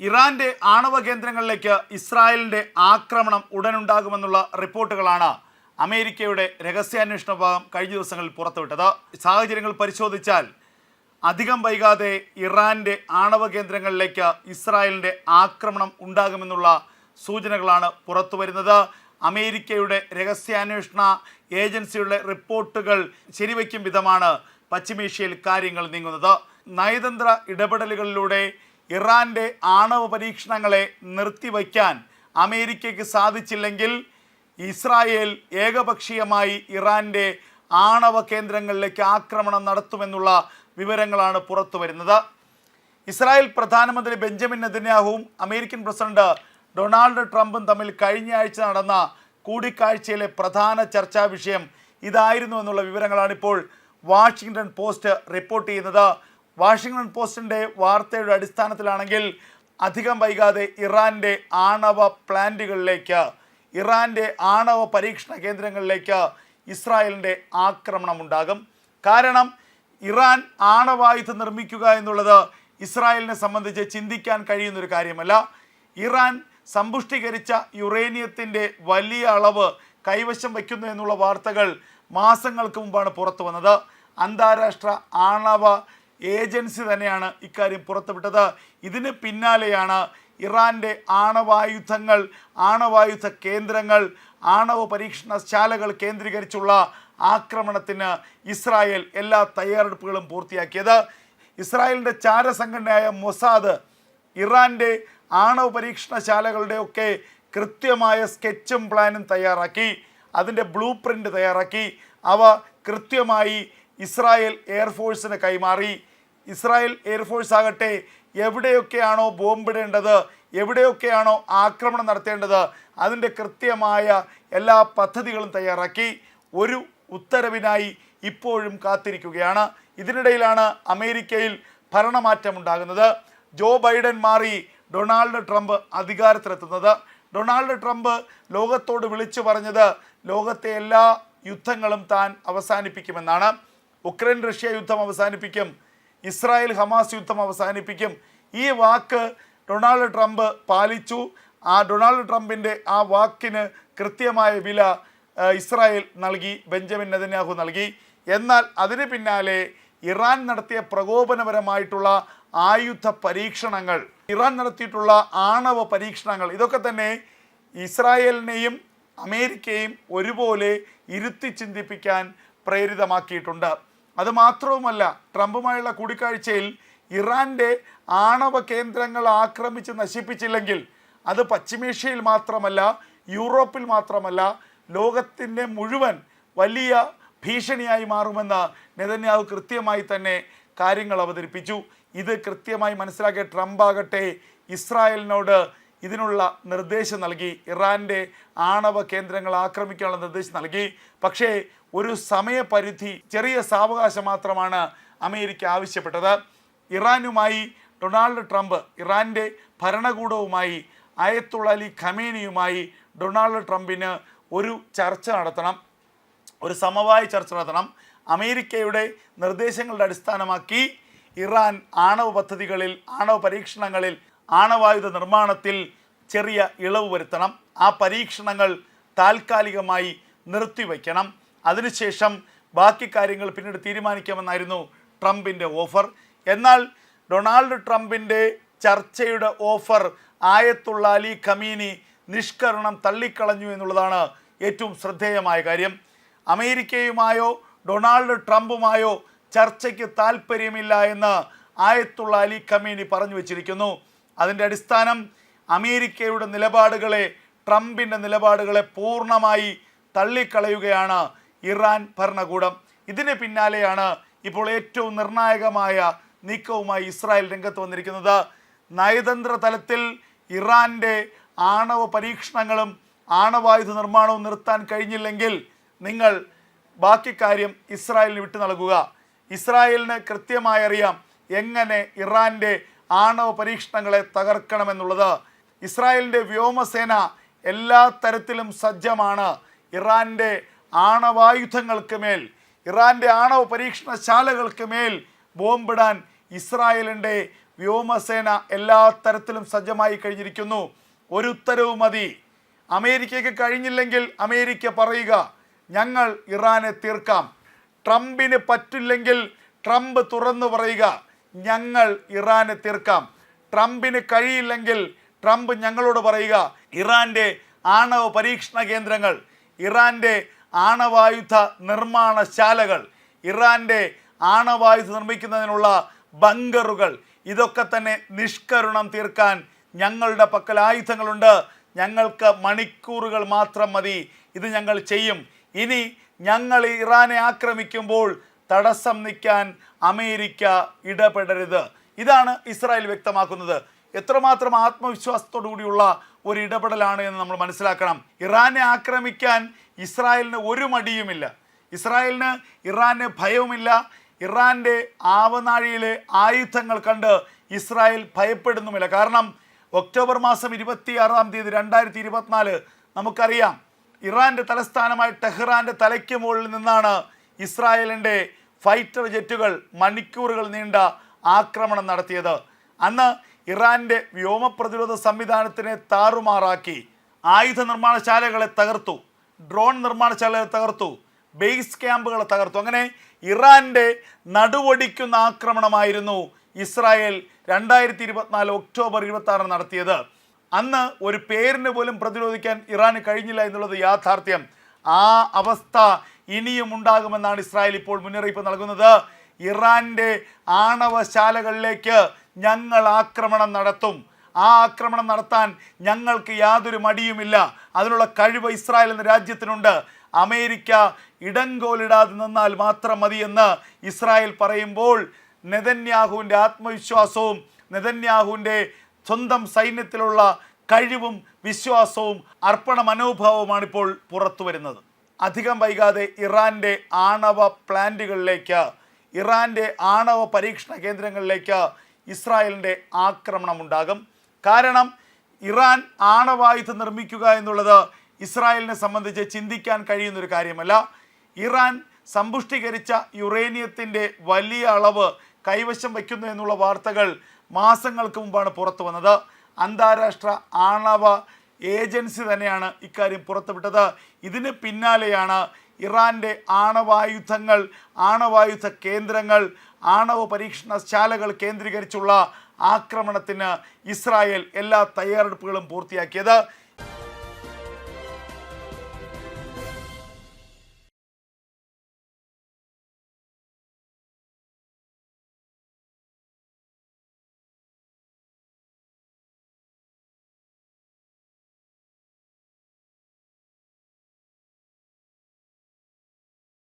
ഇറാന്റെ ആണവ കേന്ദ്രങ്ങളിലേക്ക് ഇസ്രായേലിന്റെ ആക്രമണം ഉടനുണ്ടാകുമെന്നുള്ള റിപ്പോർട്ടുകളാണ് അമേരിക്കയുടെ രഹസ്യാന്വേഷണ വിഭാഗം കഴിഞ്ഞ ദിവസങ്ങളിൽ പുറത്തുവിട്ടത്. സാഹചര്യങ്ങൾ പരിശോധിച്ചാൽ അധികം വൈകാതെ ഇറാന്റെ ആണവ കേന്ദ്രങ്ങളിലേക്ക് ഇസ്രായേലിന്റെ ആക്രമണം ഉണ്ടാകുമെന്നുള്ള സൂചനകളാണ് പുറത്തു വരുന്നത് അമേരിക്കയുടെ രഹസ്യാന്വേഷണ ഏജൻസിയുടെ റിപ്പോർട്ടുകൾ ശരിവയ്ക്കും വിധമാണ് പശ്ചിമേഷ്യയിൽ കാര്യങ്ങൾ നീങ്ങുന്നത്. നയതന്ത്ര ഇടപെടലുകളിലൂടെ ഇറാന്റെ ആണവ പരീക്ഷണങ്ങളെ നിർത്തിവയ്ക്കാൻ അമേരിക്കയ്ക്ക് സാധിച്ചില്ലെങ്കിൽ ഇസ്രായേൽ ഏകപക്ഷീയമായി ഇറാന്റെ ആണവ കേന്ദ്രങ്ങളിലേക്ക് ആക്രമണം നടത്തുമെന്നുള്ള വിവരങ്ങളാണ് പുറത്തു വരുന്നത്. ഇസ്രായേൽ പ്രധാനമന്ത്രി ബെഞ്ചമിൻ നെതന്യാഹുവും അമേരിക്കൻ പ്രസിഡന്റ് ഡൊണാൾഡ് ട്രംപും തമ്മിൽ കഴിഞ്ഞ ആഴ്ച നടന്ന കൂടിക്കാഴ്ചയിലെ പ്രധാന ചർച്ചാ വിഷയം ഇതായിരുന്നു എന്നുള്ള വിവരങ്ങളാണ് ഇപ്പോൾ വാഷിങ്ടൺ പോസ്റ്റ് റിപ്പോർട്ട് ചെയ്യുന്നത്. വാഷിങ്ടൺ പോസ്റ്റിന്റെ വാർത്തയുടെ അടിസ്ഥാനത്തിലാണെങ്കിൽ അധികം വൈകാതെ ഇറാന്റെ ആണവ പ്ലാന്റുകളിലേക്ക് ഇറാന്റെ ആണവ പരീക്ഷണ കേന്ദ്രങ്ങളിലേക്ക് ഇസ്രായേലിന്റെ ആക്രമണം ഉണ്ടാകും കാരണം ഇറാൻ ആണവായുധം നിർമ്മിക്കുക എന്നുള്ളത് ഇസ്രായേലിനെ സംബന്ധിച്ച് ചിന്തിക്കാൻ കഴിയുന്നൊരു കാര്യമല്ല. ഇറാൻ സമ്പുഷ്ടീകരിച്ച യുറേനിയത്തിന്റെ വലിയ അളവ് കൈവശം വയ്ക്കുന്നു എന്നുള്ള വാർത്തകൾ മാസങ്ങൾക്ക് മുമ്പാണ് പുറത്തു വന്നത് അന്താരാഷ്ട്ര ആണവ ഏജൻസി തന്നെയാണ് ഇക്കാര്യം പുറത്തുവിട്ടത്. ഇതിന് പിന്നാലെയാണ് ഇറാന്റെ ആണവായുധങ്ങൾ ആണവായുധ കേന്ദ്രങ്ങൾ ആണവ പരീക്ഷണശാലകൾ കേന്ദ്രീകരിച്ചുള്ള ആക്രമണത്തിന് ഇസ്രായേൽ എല്ലാ തയ്യാറെടുപ്പുകളും പൂർത്തിയാക്കിയത്. ഇസ്രായേലിന്റെ ചാരസംഘടനയായ മൊസാദ് ഇറാന്റെ ആണവ പരീക്ഷണശാലകളുടെ ഒക്കെ കൃത്യമായ സ്കെച്ചും പ്ലാനും തയ്യാറാക്കി അതിന്റെ ബ്ലൂ പ്രിന്റ് തയ്യാറാക്കി. അവ കൃത്യമായി ഇസ്രായേൽ എയർഫോഴ്സിന് കൈമാറി. ഇസ്രായേൽ എയർഫോഴ്സ് ആകട്ടെ എവിടെയൊക്കെയാണോ ബോംബിടേണ്ടത് എവിടെയൊക്കെയാണോ ആക്രമണം നടത്തേണ്ടത് അതിന്റെ കൃത്യമായ എല്ലാ പദ്ധതികളും തയ്യാറാക്കി ഒരു ഉത്തരവിനായി ഇപ്പോഴും കാത്തിരിക്കുകയാണ്. ഇതിനിടയിലാണ് അമേരിക്കയിൽ ഭരണമാറ്റം ഉണ്ടാകുന്നത് ജോ ബൈഡൻ മാറി ഡൊണാൾഡ് ട്രംപ് അധികാരത്തിലെത്തുന്നത്. ഡൊണാൾഡ് ട്രംപ് ലോകത്തോട് വിളിച്ചു പറഞ്ഞത് ലോകത്തെ എല്ലാ യുദ്ധങ്ങളും താൻ അവസാനിപ്പിക്കുമെന്നാണ്. ഉക്രൈൻ റഷ്യ യുദ്ധം അവസാനിപ്പിക്കും. ഇസ്രായേൽ ഹമാസ് യുദ്ധം അവസാനിപ്പിക്കും. ഈ വാക്ക് ഡൊണാൾഡ് ട്രംപ് പാലിച്ചു. ആ ഡൊണാൾഡ് ട്രംപിന്റെ ആ വാക്കിന് കൃത്യമായ വില ഇസ്രായേൽ നൽകി ബെഞ്ചമിൻ നെതന്യാഹു നൽകി. എന്നാൽ അതിന് പിന്നാലെ ഇറാൻ നടത്തിയ പ്രകോപനപരമായിട്ടുള്ള ആയുധ പരീക്ഷണങ്ങൾ ഇറാൻ നടത്തിയിട്ടുള്ള ആണവ പരീക്ഷണങ്ങൾ ഇതൊക്കെ തന്നെ ഇസ്രായേലിനെയും അമേരിക്കയും ഒരുപോലെ ഇരുത്തി ചിന്തിപ്പിക്കാൻ പ്രേരിതമാക്കിയിട്ടുണ്ട്. അത് മാത്രവുമല്ല ട്രംപുമായുള്ള കൂടിക്കാഴ്ചയിൽ ഇറാന്റെ ആണവ കേന്ദ്രങ്ങൾ ആക്രമിച്ച് നശിപ്പിച്ചില്ലെങ്കിൽ അത് പശ്ചിമേഷ്യയിൽ മാത്രമല്ല യൂറോപ്പിൽ മാത്രമല്ല ലോകത്തിന്റെ മുഴുവൻ വലിയ ഭീഷണിയായി മാറുമെന്ന് നെതന്യാഹു കൃത്യമായി തന്നെ കാര്യങ്ങൾ അവതരിപ്പിച്ചു. ഇത് കൃത്യമായി മനസ്സിലാക്കിയ ട്രംപ് ആകട്ടെ ഇസ്രായേലിനോട് ഇതിനുള്ള നിർദ്ദേശം നൽകി. ഇറാന്റെ ആണവ കേന്ദ്രങ്ങൾ ആക്രമിക്കാനുള്ള നിർദ്ദേശം നൽകി. പക്ഷേ ഒരു സമയപരിധി ചെറിയ സാവകാശം മാത്രമാണ് അമേരിക്ക ആവശ്യപ്പെട്ടത്. ഇറാനുമായി ഡൊണാൾഡ് ട്രംപ് ഇറാന്റെ ഭരണകൂടവുമായി അയത്തുള്ള അലി ഖമേനിയുമായി ഡൊണാൾഡ് ട്രംപിന് ഒരു ചർച്ച നടത്തണം. ഒരു സമവായ ചർച്ച നടത്തണം. അമേരിക്കയുടെ നിർദ്ദേശങ്ങളുടെ അടിസ്ഥാനമാക്കി ഇറാൻ ആണവ പദ്ധതികളിൽ ആണവ പരീക്ഷണങ്ങളിൽ ആണവായുധ നിർമ്മാണത്തിൽ ചെറിയ ഇളവ് വരുത്തണം. ആ പരീക്ഷണങ്ങൾ താൽക്കാലികമായി നിർത്തിവെക്കണം. അതിനുശേഷം ബാക്കി കാര്യങ്ങൾ പിന്നീട് തീരുമാനിക്കാമെന്നായിരുന്നു ട്രംപിന്റെ ഓഫർ. എന്നാൽ ഡൊണാൾഡ് ട്രംപിന്റെ ചർച്ചയുടെ ഓഫർ ആയത്തുള്ള അലി ഖമീനി നിഷ്കരണം തള്ളിക്കളഞ്ഞു എന്നുള്ളതാണ് ഏറ്റവും ശ്രദ്ധേയമായ കാര്യം. അമേരിക്കയുമായോ ഡൊണാൾഡ് ട്രംപുമായോ ചർച്ചയ്ക്ക് താല്പര്യമില്ല എന്ന് ആയത്തുള്ള അലി ഖമീനി പറഞ്ഞു വച്ചിരിക്കുന്നു. അതിന്റെ അടിസ്ഥാനം അമേരിക്കയുടെ നിലപാടുകളെ ട്രംപിന്റെ നിലപാടുകളെ പൂർണമായി തള്ളിക്കളയുകയാണ് ഇറാൻ ഭരണകൂടം. ഇതിന് പിന്നാലെയാണ് ഇപ്പോൾ ഏറ്റവും നിർണായകമായ നീക്കവുമായി ഇസ്രായേൽ രംഗത്ത് വന്നിരിക്കുന്നത്. നയതന്ത്ര തലത്തിൽ ഇറാന്റെ ആണവ പരീക്ഷണങ്ങളും ആണവായുധ നിർമ്മാണവും നിർത്താൻ കഴിഞ്ഞില്ലെങ്കിൽ നിങ്ങൾ ബാക്കി കാര്യം ഇസ്രായേലിന് വിട്ടു നൽകുക. ഇസ്രായേലിന് കൃത്യമായി അറിയാം എങ്ങനെ ഇറാന്റെ ആണവ പരീക്ഷണങ്ങളെ തകർക്കണമെന്നുള്ളത് ഇസ്രായേലിന്റെ വ്യോമസേന എല്ലാ തരത്തിലും സജ്ജമാണ്. ഇറാന്റെ ആണവായുധങ്ങൾക്ക് മേൽ ഇറാന്റെ ആണവ പരീക്ഷണശാലകൾക്ക് മേൽ ബോംബിടാൻ ഇസ്രായേലിന്റെ വ്യോമസേന എല്ലാ തരത്തിലും സജ്ജമായി കഴിഞ്ഞിരിക്കുന്നു. ഒരു ഉത്തരവ് മതി. അമേരിക്കയ്ക്ക് കഴിഞ്ഞില്ലെങ്കിൽ അമേരിക്ക പറയുക ഞങ്ങൾ ഇറാനെ തീർക്കാം. ട്രംപിന് പറ്റില്ലെങ്കിൽ ട്രംപ് തുറന്നു പറയുക. ഞങ്ങൾ ഇറാനെ തീർക്കാം. ട്രംപിന് കഴിയില്ലെങ്കിൽ ട്രംപ് ഞങ്ങളോട് പറയുക ഇറാന്റെ ആണവ പരീക്ഷണ കേന്ദ്രങ്ങൾ ഇറാന്റെ ആണവായുധ നിർമ്മാണശാലകൾ ഇറാന്റെ ആണവായുധ നിർമ്മിക്കുന്നതിനുള്ള ബങ്കറുകൾ ഇതൊക്കെ തന്നെ നിഷ്കരുണം തീർക്കാൻ ഞങ്ങളുടെ പക്കൽ ആയുധങ്ങളുണ്ട്. ഞങ്ങൾക്ക് മണിക്കൂറുകൾ മാത്രം മതി. ഇത് ഞങ്ങൾ ചെയ്യും. ഇനി ഞങ്ങൾ ഇറാനെ ആക്രമിക്കുമ്പോൾ തടസ്സം നിൽക്കാൻ അമേരിക്ക ഇടപെടരുത്. ഇതാണ് ഇസ്രായേൽ വ്യക്തമാക്കുന്നത്. എത്രമാത്രം ആത്മവിശ്വാസത്തോടു കൂടിയുള്ള ഒരു ഇടപെടലാണ് എന്ന് നമ്മൾ മനസ്സിലാക്കണം. ഇറാനെ ആക്രമിക്കാൻ ഇസ്രായേലിന് ഒരു മടിയുമില്ല. ഇസ്രായേലിന് ഇറാന് ഭയവുമില്ല. ഇറാന്റെ ആവനാഴിയിലെ ആയുധങ്ങൾ കണ്ട് ഇസ്രായേൽ ഭയപ്പെടുന്നുമില്ല. കാരണം ഒക്ടോബർ മാസം ഇരുപത്തി ആറാം തീയതി രണ്ടായിരത്തി ഇരുപത്തിനാല് നമുക്കറിയാം. ഇറാന്റെ തലസ്ഥാനമായ ടെഹ്റാന്റെ തലയ്ക്ക് മുകളിൽ നിന്നാണ് ഇസ്രായേലിന്റെ ഫൈറ്റർ ജെറ്റുകൾ മണിക്കൂറുകൾ നീണ്ട ആക്രമണം നടത്തിയത്. അന്ന് ഇറാന്റെ വ്യോമ പ്രതിരോധ സംവിധാനത്തിനെ താറുമാറാക്കി. ആയുധ നിർമ്മാണശാലകളെ തകർത്തു. ഡ്രോൺ നിർമ്മാണശാലകളെ തകർത്തു. ബേസ് ക്യാമ്പുകളെ തകർത്തു. അങ്ങനെ ഇറാന്റെ നടുവൊടിക്കുന്ന ആക്രമണമായിരുന്നു ഇസ്രായേൽ രണ്ടായിരത്തി ഇരുപത്തിനാല് ഒക്ടോബർ ഇരുപത്തി ആറിന് നടത്തിയത്. അന്ന് ഒരു പേരിന് പോലും പ്രതിരോധിക്കാൻ ഇറാന് കഴിഞ്ഞില്ല എന്നുള്ളത് യാഥാർത്ഥ്യം. ആ അവസ്ഥ ഇനിയും ഉണ്ടാകുമെന്നാണ് ഇസ്രായേൽ ഇപ്പോൾ മുന്നറിയിപ്പ് നൽകുന്നത്. ഇറാന്റെ ആണവശാലകളിലേക്ക് ഞങ്ങൾ ആക്രമണം നടത്തും. ആ ആക്രമണം നടത്താൻ ഞങ്ങൾക്ക് യാതൊരു മടിയുമില്ല. അതിനുള്ള കഴിവ് ഇസ്രായേൽ എന്ന രാജ്യത്തിനുണ്ട്. അമേരിക്ക ഇടങ്കോലിടാതെ നിന്നാൽ മാത്രം മതിയെന്ന് ഇസ്രായേൽ പറയുമ്പോൾ നെതന്യാഹുവിന്റെ ആത്മവിശ്വാസവും നെതന്യാഹുവിന്റെ സ്വന്തം സൈന്യത്തിലുള്ള കഴിവും വിശ്വാസവും അർപ്പണ മനോഭാവവുമാണ് ഇപ്പോൾ പുറത്തു വരുന്നത് അധികം വൈകാതെ ഇറാന്റെ ആണവ പ്ലാന്റുകളിലേക്ക് ഇറാന്റെ ആണവ പരീക്ഷണ കേന്ദ്രങ്ങളിലേക്ക് ഇസ്രായേലിന്റെ ആക്രമണം ഉണ്ടാകും കാരണം ഇറാൻ ആണവായുധം നിർമ്മിക്കുക എന്നുള്ളത് ഇസ്രായേലിനെ സംബന്ധിച്ച് ചിന്തിക്കാൻ കഴിയുന്നൊരു കാര്യമല്ല. ഇറാൻ സമ്പുഷ്ടീകരിച്ച യുറേനിയത്തിന്റെ വലിയ അളവ് കൈവശം വയ്ക്കുന്നു എന്നുള്ള വാർത്തകൾ മാസങ്ങൾക്ക് മുമ്പാണ് പുറത്തു വന്നത് അന്താരാഷ്ട്ര ആണവ ഏജൻസി തന്നെയാണ് ഇക്കാര്യം പുറത്തുവിട്ടത്. ഇതിന് പിന്നാലെയാണ് ഇറാന്റെ ആണവായുധങ്ങൾ ആണവായുധ കേന്ദ്രങ്ങൾ ആണവ പരീക്ഷണശാലകൾ കേന്ദ്രീകരിച്ചുള്ള ആക്രമണത്തിന് ഇസ്രായേൽ എല്ലാ തയ്യാറെടുപ്പുകളും പൂർത്തിയാക്കിയത്.